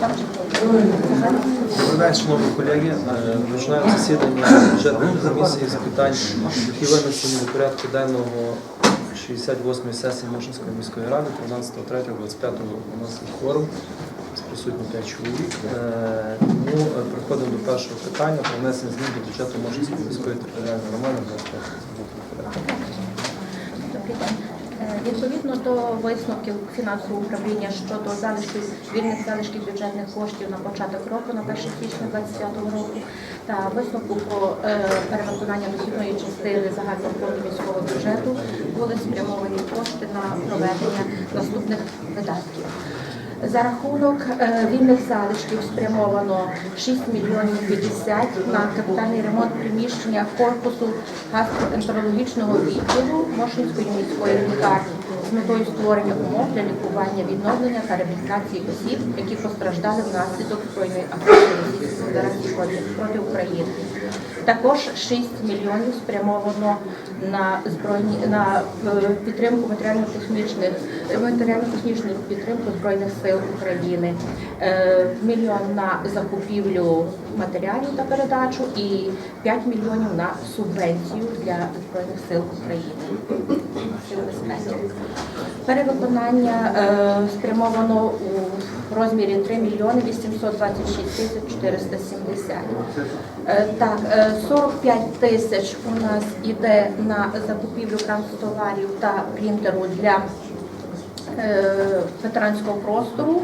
Добрий шановні колеги. Е, Починаємо засідання бюджетної комісії з питань, які винесені до порядку денного 68-ї сесії Мошинської міської ради 13.03.25 у нас є кворум. З присутні 5 чоловік. Е, Тому е, переходимо до першого питання про внесення змін до бюджету Мошинської міської територіальної громади. Добрий день. Е, Відповідно до висновків фінансового управління щодо залишків вільних залишків бюджетних коштів на початок року на 1 січня 2025 року та висновку про е, перевиконання дохідної частини загального фонду міського бюджету були спрямовані кошти на проведення наступних видатків. За рахунок е, вільних залишків спрямовано 6 мільйонів 50 на капітальний ремонт приміщення корпусу гастроентерологічного відділу Мошинської міської лікарні з метою створення умов для лікування, відновлення та реабілітації осіб, які постраждали внаслідок збройної агресії Проти, проти України. Також 6 мільйонів спрямовано на збройні на е, підтримку матеріально-технічних матеріально-технічну підтримку збройних сил України, е, мільйон на закупівлю матеріалів та передачу і 5 мільйонів на субвенцію для збройних сил України. Перевиконання е, спрямовано у розмірі 3 мільйони 826 тисяч 470. Е, Так, е, 45 тисяч у нас іде на закупівлю канцтоварів та принтеру для е, ветеранського простору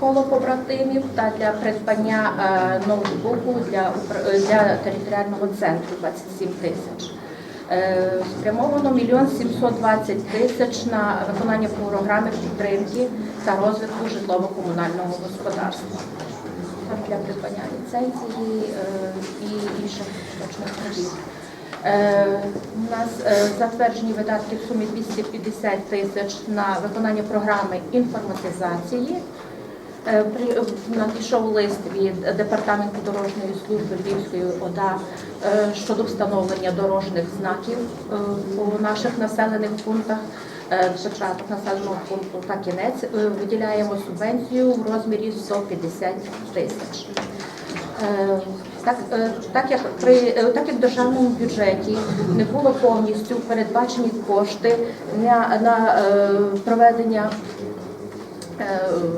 коло побратимів та для придбання е, ноутбуку для, е, для територіального центру 27 тисяч. Е, Спрямовано мільйон 720 тисяч на виконання програми підтримки та розвитку житлово-комунального господарства. Для придбання ліцензії е, і інших точних робіт. Е, У нас затверджені видатки в сумі 250 тисяч на виконання програми інформатизації. Е, при- Надійшов лист від департаменту дорожньої служби Львівської ОДА е, щодо встановлення дорожніх знаків е, у наших населених пунктах. Е, Початок населеного пункту та кінець Е, виділяємо субвенцію в розмірі 150 тисяч. Е, Так, е, так як при е, так як в державному бюджеті не було повністю передбачені кошти на, на е, проведення е,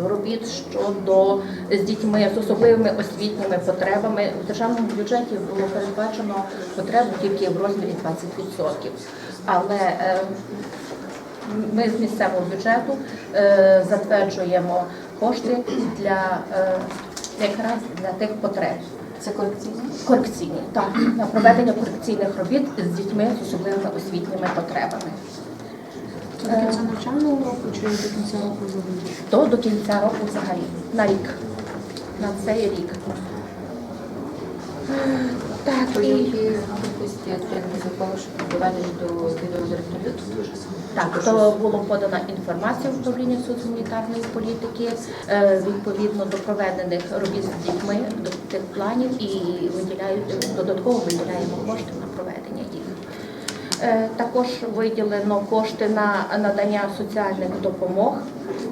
робіт щодо з дітьми з особливими освітніми потребами. В державному бюджеті було передбачено потребу тільки в розмірі 20%. Але е, ми з місцевого бюджету е, затверджуємо кошти для е, якраз для тих потреб. Це корекційно? Корекційні, так, на проведення корекційних робіт з дітьми з особливими освітніми потребами. До кінця навчального року чи до кінця року взагалі? То до кінця року взагалі, на рік, на цей рік. Так, і кількості отримали закону, що доведені до відеозеркалю? так, то було подана інформація в управління соцгуманітарної політики е, відповідно до проведених робіт з дітьми, до тих планів і виділяють додатково виділяємо кошти на проведення їх. Е, Також виділено кошти на надання соціальних допомог.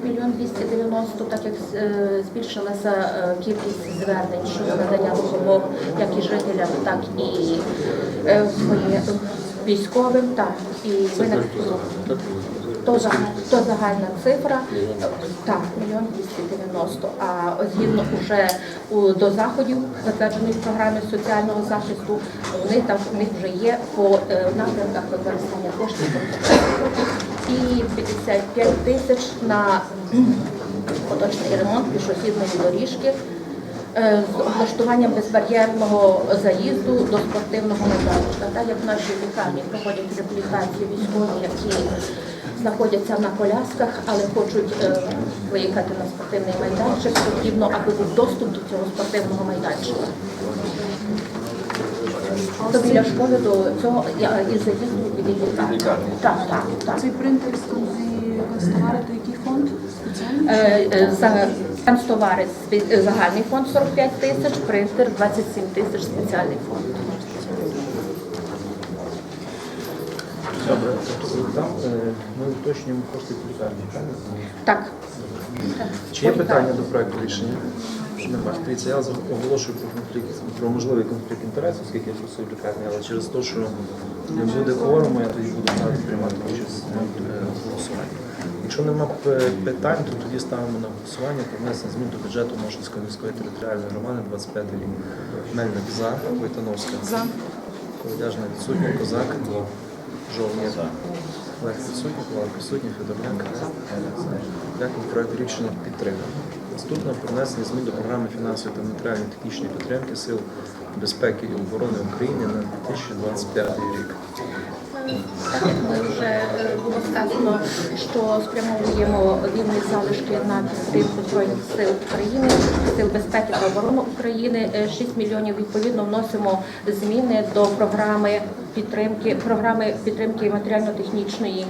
Мільйон 290, так як е, збільшилася е, кількість звернень щодо надання допомог як і жителям, так і військовим, так і виник то, за- то загальна цифра, так, мільйон 290. А згідно вже до заходів затвердженої програми соціального захисту, вони там у них вже є по е, напрямках використання коштів. І 55 тисяч на поточний ремонт пішохідної доріжки е, з облаштуванням безбар'єрного заїзду до спортивного майданчика. Так як в нашій лікарні проходять реабілітацію військові, які знаходяться на колясках, але хочуть е, виїхати на спортивний майданчик, потрібно, аби був доступ до цього спортивного майданчика. То біля школи до цього я- і заїзду від лікарні. Так, так, так. Цей принтер з канцтовари, то який фонд? Спеціальний? Е, е, За канцтовари загальний фонд 45 тисяч, принтер 27 тисяч спеціальний фонд. Добре, там е, ми уточнюємо кошти лікарні. правильно? Так. Чи є питання до проекту рішення? Немає. Дивіться, я оголошую про конфлікт, про можливий конфлікт інтересів, оскільки я працюю в лікарні, але через те, що не буде кворуму, я тоді буду мати приймати участь е, в голосуванні. Якщо нема питань, то тоді ставимо на голосування про внесення змін до бюджету Мошинської міської територіальної громади 25 рік. Мельник за, Войтановська. За. Колодяжна відсутня, Козак. Жовнір. Олег відсутній, Коваль присутній, Федорняк. Дякую, проект рішення підтримано. Наступне внесення змін до програми фінансової та матеріальної технічної підтримки Сил безпеки і оборони України на 2025 рік. Так як вже е, було сказано, що спрямовуємо вільні залишки на підтримку Збройних сил України, сил безпеки та оборони України. Е, 6 мільйонів відповідно вносимо зміни до програми підтримки програми підтримки матеріально-технічної.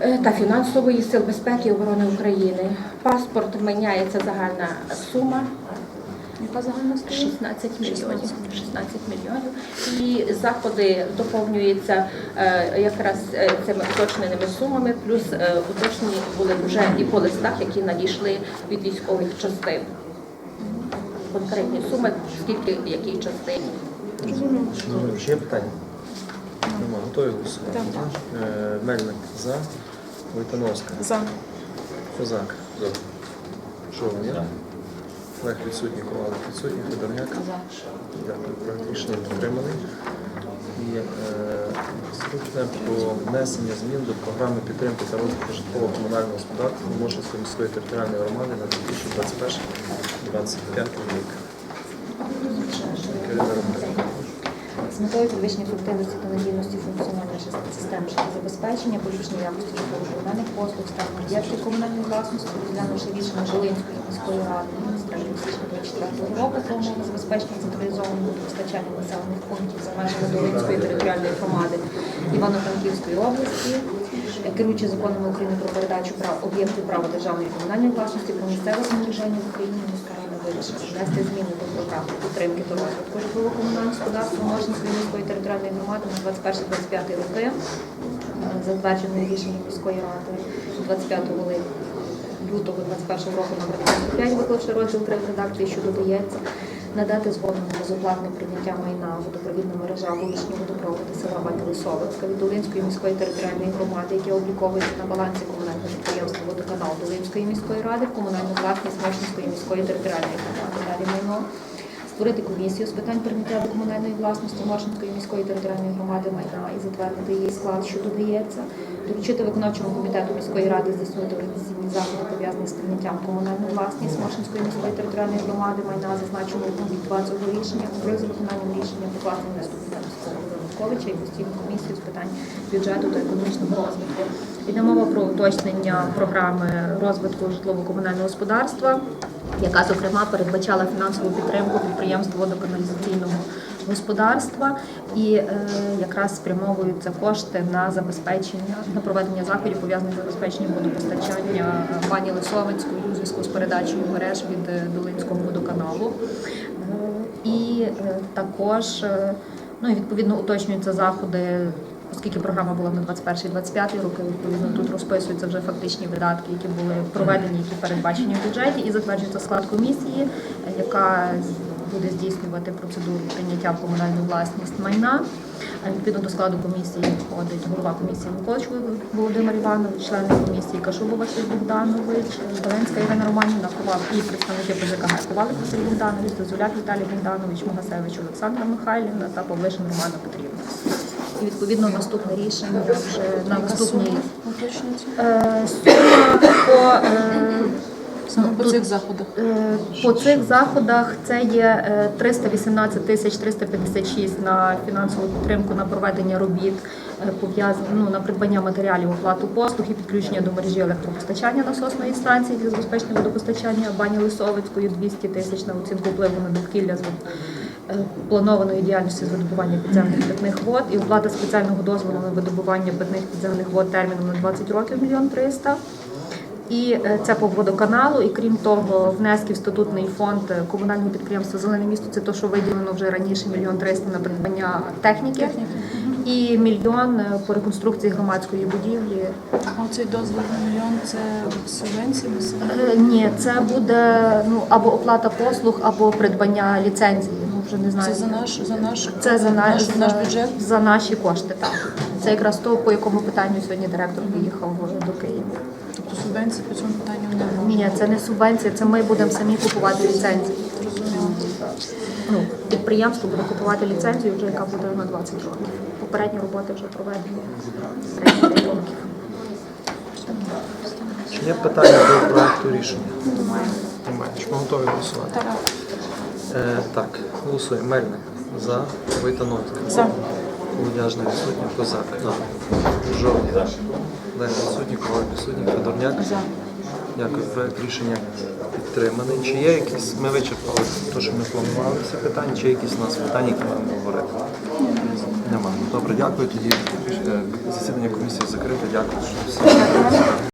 е, Та фінансової сил безпеки і оборони України. Паспорт міняється загальна сума. Яка загальна 16 мільйонів. 16 мільйонів. І заходи доповнюються е, якраз е, цими уточненими сумами, плюс е, уточнені були вже і по листах, які надійшли від військових частин. Конкретні суми, скільки в якій частині. Зрозуміло. Чи є питання? Нема. Готові голосувати? Е, Мельник за, Войтановська. За. Козак. За. Жовнір. Олег відсутній, Ковалик відсутній, Федорняк. Дякую, проект рішення підтриманий. І е, наступне про внесення змін до програми підтримки та розвитку житлового комунального господарства Мошинської міської територіальної громади на 2021-2025 рік. Ірина Романівна. З метою підвищення ефективності та надійності функціонування систем життєзабезпечення, поліпшення якості житлово-комунальних послуг, стану об'єктів комунальної власності, розглянувши рішення Волинської міської ради від 3 січня 2024 року про умови забезпечення централізованого водопостачання населених пунктів за межами Долинської територіальної громади Івано-Франківської області, керуючи законами України про передачу прав об'єктів права державної комунальної власності про місцеве самовреження в Україні вирішила внести зміни до програми підтримки та розвитку житлово-комунального господарства Моршинської міської територіальної громади на 21-25 роки, затвердженої затверджене рішенням міської ради 25 липня. Лютого 21 року номер 25, виклавши розділ 3 в редакції, що додається, надати згоду на безоплатне прийняття майна водопровідна мережа вуличного водопроводу села Батилисовицька від Долинської міської територіальної громади, яке обліковується на балансі комунального підприємства водоканал Долинської міської ради в комунальну власність Мошинської міської територіальної громади. Далі майно створити комісію з питань прийняття до комунальної власності Моршинської міської територіальної громади майна і затвердити її склад, що додається, доручити виконавчому комітету міської ради здійснити організаційні заходи, пов'язані з прийняттям комунальної власності Моршинської міської територіальної громади майна, зазначеного у пункті 2 цього рішення, при за виконанням рішення покласти наступника Януковича і постійну комісію з питань бюджету та економічного розвитку. Йде мова про уточнення програми розвитку житлово-комунального господарства, яка зокрема передбачала фінансову підтримку підприємств водоканалізаційного господарства і е, якраз спрямовуються кошти на забезпечення на проведення заходів пов'язаних з забезпеченням водопостачання пані Лисовицької у зв'язку з передачею мереж від е, Долинського водоканалу. Е, І е, також ну і відповідно уточнюються заходи. Оскільки програма була на 21-25 роки, відповідно тут розписуються вже фактичні видатки, які були проведені, які передбачені в бюджеті, і затверджується склад комісії, яка буде здійснювати процедуру прийняття в комунальну власність майна. Відповідно до складу комісії входить голова комісії Миколач Володимир Іванович, члени комісії Кашуба Василь Богданович, Зеленська Ірина Романівна, Ковал і представники ПЖКГ Ковалик Василь Богданович, Зозуляк Віталій Богданович, Могасевич Олександра Михайлівна та Павлишин Романа Петрівна. І відповідно наступне рішення вже на наступній е, сума по е, Саме по цих заходах. Е, По цих заходах це є е, 318 тисяч 356 на фінансову підтримку на проведення робіт, е, ну, на придбання матеріалів, оплату послуг і підключення до мережі електропостачання насосної станції для забезпечення водопостачання бані Лисовицької 200 тисяч на оцінку впливу на довкілля з е, планованої діяльності з видобування підземних питних вод і оплата спеціального дозволу на видобування питних підземних вод терміном на 20 років мільйон 300. І е, це по водоканалу. І крім того, внески в статутний фонд е, комунального підприємства Зелене місто це те, що виділено вже раніше мільйон триста на придбання техніки. і мільйон е, по реконструкції громадської будівлі. А Оцей дозвіл на мільйон це субвенції Ні, це буде ну або оплата послуг, або придбання ліцензії. Вже не знаю. це за наш за наш Це за наш, наш, наш бюджет. за наші кошти. Так це якраз то, по якому питанню сьогодні директор поїхав до Києва. Тобто субвенції по цьому питанню не можна. Ні, це не субвенція, це ми будемо самі купувати ліцензії. Ну, підприємство буде купувати ліцензію, вже яка буде на 20 років. Попередні роботи вже проведені 30 років. Є питання до проекту рішення? Немає. Чи ми готові голосувати? Так. Е, так, голосуємо. Мельник за Войтановський. За. Водяжна відсутня, Козак. Жовтий. Лень відсутній, Коваль відсутній, Федорняк. За. Дякую. Проект рішення підтриманий. Чи є якісь, ми вичерпали те, що ми планували всі питання, чи є якісь у нас питання, які маємо говорити? Немає. Добре, дякую. Тоді е, засідання комісії закрите. Дякую. що всі.